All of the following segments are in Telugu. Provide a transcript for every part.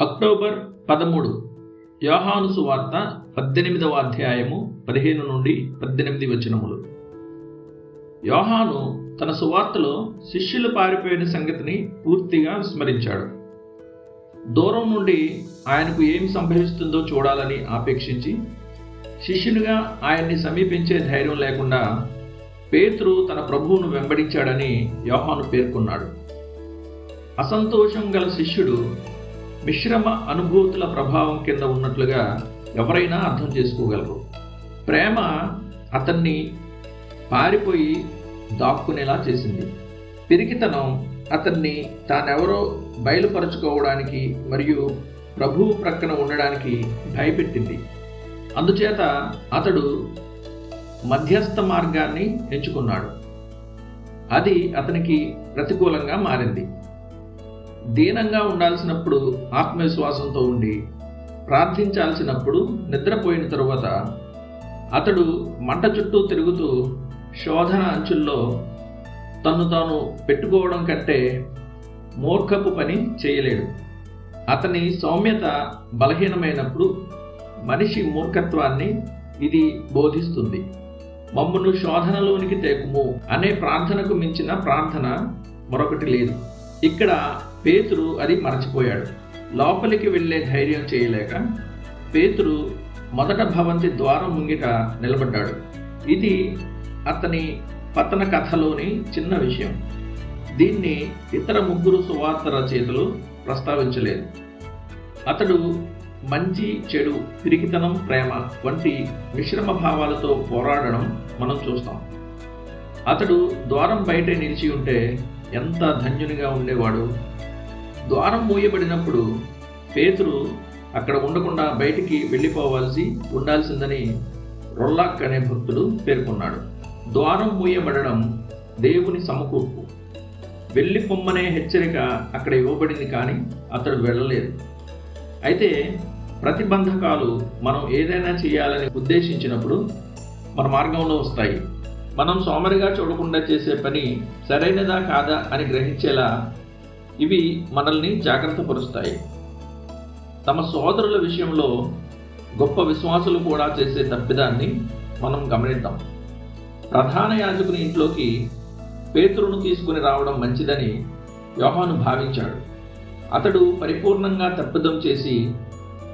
అక్టోబర్ పదమూడు. యోహాను సువార్త పద్దెనిమిదవ అధ్యాయము పదిహేను నుండి పద్దెనిమిది వచనములు. యోహాను తన సువార్తలో శిష్యులు పారిపోయిన సంగతిని పూర్తిగా విస్మరించాడు. దూరం నుండి ఆయనకు ఏమి సంభవిస్తుందో చూడాలని ఆపేక్షించి శిష్యునిగా ఆయన్ని సమీపించే ధైర్యం లేకుండా పేతురు తన ప్రభువును వెంబడించాడని యోహాను పేర్కొన్నాడు. అసంతోషం గల శిష్యుడు మిశ్రమ అనుభూతుల ప్రభావం కింద ఉన్నట్లుగా ఎవరైనా అర్థం చేసుకోగలరు. ప్రేమ అతన్ని పారిపోయి దాక్కునేలా చేసింది. పిరికితనం అతన్ని తానెవరో బయలుపరచుకోవడానికి మరియు ప్రభువు ప్రక్కన ఉండడానికి భయపెట్టింది. అందుచేత అతడు మధ్యస్థ మార్గాన్ని ఎంచుకున్నాడు. అది అతనికి ప్రతికూలంగా మారింది. దీనంగా ఉండాల్సినప్పుడు ఆత్మవిశ్వాసంతో ఉండి ప్రార్థించాల్సినప్పుడు నిద్రపోయిన తరువాత అతడు మంట చుట్టూ తిరుగుతూ శోధన అంచుల్లో తను తాను పెట్టుకోవడం కంటే మూర్ఖపు పని చేయలేడు. అతని సౌమ్యత బలహీనమైనప్పుడు మనిషి మూర్ఖత్వాన్ని ఇది బోధిస్తుంది. మమ్మును శోధనలోనికి తేకుము అనే ప్రార్థనకు మించిన ప్రార్థన మరొకటి లేదు. ఇక్కడ పేతురు అది మరచిపోయాడు. లోపలికి వెళ్ళే ధైర్యం చేయలేక పేతురు మొదట భవంతి ద్వారం ముంగిట నిలబడ్డాడు. ఇది అతని పతన కథలోని చిన్న విషయం. దీన్ని ఇతర ముగ్గురు సువార్త రచయితలు ప్రస్తావించలేదు. అతడు మంచి చెడు పిరికితనం ప్రేమ వంటి మిశ్రమ భావాలతో పోరాడడం మనం చూస్తాం. అతడు ద్వారం బయటే నిలిచి ఉంటే ఎంత ధన్యునిగా ఉండేవాడు? ద్వారం మూయబడినప్పుడు పేతురు అక్కడ ఉండకుండా బయటికి వెళ్ళిపోవాల్సి ఉండాల్సిందని రొల్లాక్ అనే భక్తుడు పేర్కొన్నాడు. ద్వారం మూయబడడం దేవుని సమకూర్పు. వెళ్ళి పొమ్మనే హెచ్చరిక అక్కడ ఇవ్వబడింది కానీ అతడు వెళ్ళలేదు. అయితే ప్రతిబంధకాలు మనం ఏదైనా చేయాలని ఉద్దేశించినప్పుడు మన మార్గంలో వస్తాయి. మనం సోమరిగా చూడకుండా చేసే పని సరైనదా కాదా అని గ్రహించేలా ఇవి మనల్ని జాగ్రత్త పరుస్తాయి. తమ సోదరుల విషయంలో గొప్ప విశ్వాసులు కూడా చేసే తప్పిదాన్ని మనం గమనిద్దాం. ప్రధాన యాజకుని ఇంట్లోకి పేతురును తీసుకుని రావడం మంచిదని యోహాను భావించాడు. అతడు పరిపూర్ణంగా తప్పిదం చేసి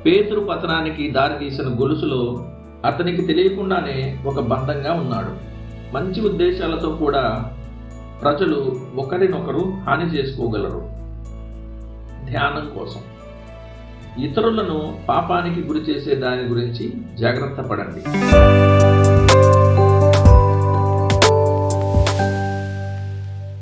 పేతురు పతనానికి దారితీసిన గొలుసులో అతనికి తెలియకుండానే ఒక బంధంగా ఉన్నాడు. మంచి ఉద్దేశాలతో కూడా ప్రజలు ఒకరినొకరు హాని చేసుకోగలరు. ధ్యానం కోసం. ఇతరులను పాపానికి గురి చేసే దాని గురించి జాగ్రత్త పడండి.